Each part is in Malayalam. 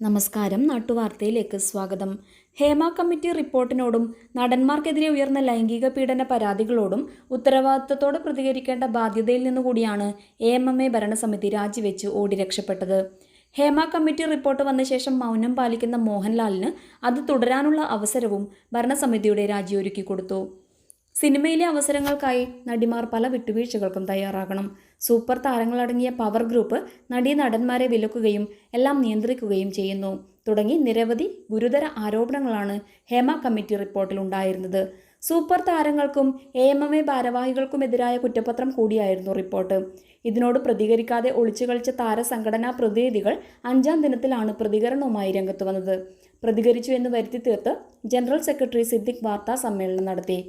നമസ്കാരം. നാട്ടുവാർത്തയിലേക്ക് സ്വാഗതം. ഹേമ കമ്മിറ്റി റിപ്പോർട്ടിനോടും നടന്മാർക്കെതിരെ ഉയർന്ന ലൈംഗിക പീഡന പരാതികളോടും ഉത്തരവാദിത്തത്തോടെ പ്രതികരിക്കേണ്ട ബാധ്യതയിൽ നിന്നുകൂടിയാണ് എ എം എം എ ഭരണസമിതി രാജിവെച്ച് ഓടി രക്ഷപ്പെട്ടത്. ഹേമ കമ്മിറ്റി റിപ്പോർട്ട് വന്ന ശേഷം മൗനം പാലിക്കുന്ന മോഹൻലാലിന് അത് തുടരാനുള്ള അവസരവും ഭരണസമിതിയുടെ രാജിയൊരുക്കി കൊടുത്തു സിനിമയിലെ അവസരങ്ങൾക്കായി നടിമാർ പല വിട്ടുവീഴ്ചകൾക്കും തയ്യാറാകണം. സൂപ്പർ താരങ്ങളടങ്ങിയ പവർ ഗ്രൂപ്പ് നടീ നടന്മാരെ വിലക്കുകയും എല്ലാം നിയന്ത്രിക്കുകയും ചെയ്യുന്നു. തുടങ്ങി നിരവധി ഗുരുതര ആരോപണങ്ങളാണ് ഹേമ കമ്മിറ്റി റിപ്പോർട്ടിൽ ഉണ്ടായിരുന്നത്. സൂപ്പർ താരങ്ങൾക്കും എ എം എം എ ഭാരവാഹികൾക്കുമെതിരായ കുറ്റപത്രം കൂടിയായിരുന്നു റിപ്പോർട്ട്. ഇതിനോട് പ്രതികരിക്കാതെ ഒളിച്ചു കളിച്ച താരസംഘടനാ പ്രതിനിധികൾ അഞ്ചാം ദിനത്തിലാണ് പ്രതികരണവുമായി രംഗത്ത് വന്നത്. പ്രതികരിച്ചു എന്ന് വരുത്തി തീർത്ത് ജനറൽ സെക്രട്ടറി സിദ്ദിഖ് വാർത്താ സമ്മേളനം നടത്തി.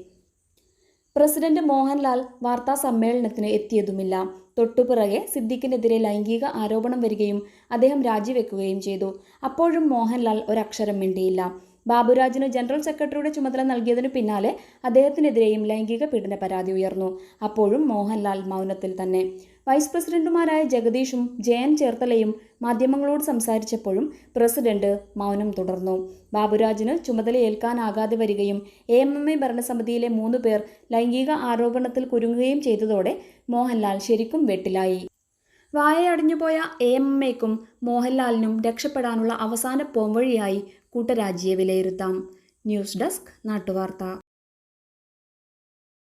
പ്രസിഡന്റ് മോഹൻലാൽ വാർത്താ സമ്മേളനത്തിന് എത്തിയതുമില്ല. തൊട്ടുപിറകെ സിദ്ദിഖിനെതിരെ ലൈംഗിക ആരോപണം വരികയും അദ്ദേഹം രാജിവെക്കുകയും ചെയ്തു. അപ്പോഴും മോഹൻലാൽ ഒരക്ഷരം മിണ്ടിയില്ല. ബാബുരാജിന് ജനറൽ സെക്രട്ടറിയുടെ ചുമതല നൽകിയതിനു പിന്നാലെ അദ്ദേഹത്തിനെതിരെയും ലൈംഗിക പീഡന പരാതി ഉയർന്നു. അപ്പോഴും മോഹൻലാൽ മൗനത്തിൽ തന്നെ. വൈസ് പ്രസിഡന്റുമാരായ ജഗദീഷും ജയൻ ചേർത്തലയും മാധ്യമങ്ങളോട് സംസാരിച്ചപ്പോഴും പ്രസിഡന്റ് മൗനം തുടർന്നു. ബാബുരാജിന് ചുമതലയേൽക്കാനാകാതെ വരികയും എ എം എം എ ഭരണസമിതിയിലെ മൂന്ന് പേർ ലൈംഗിക ആരോപണത്തിൽ കുരുങ്ങുകയും ചെയ്തതോടെ മോഹൻലാൽ ശരിക്കും വെട്ടിലായി. വായയടഞ്ഞുപോയ എ എം എക്കും മോഹൻലാലിനും രക്ഷപ്പെടാനുള്ള അവസാന പോംവഴിയായി കൂട്ടരാജിയെ വിലയിരുത്താം. News desk നാട്ടുവാർത്ത.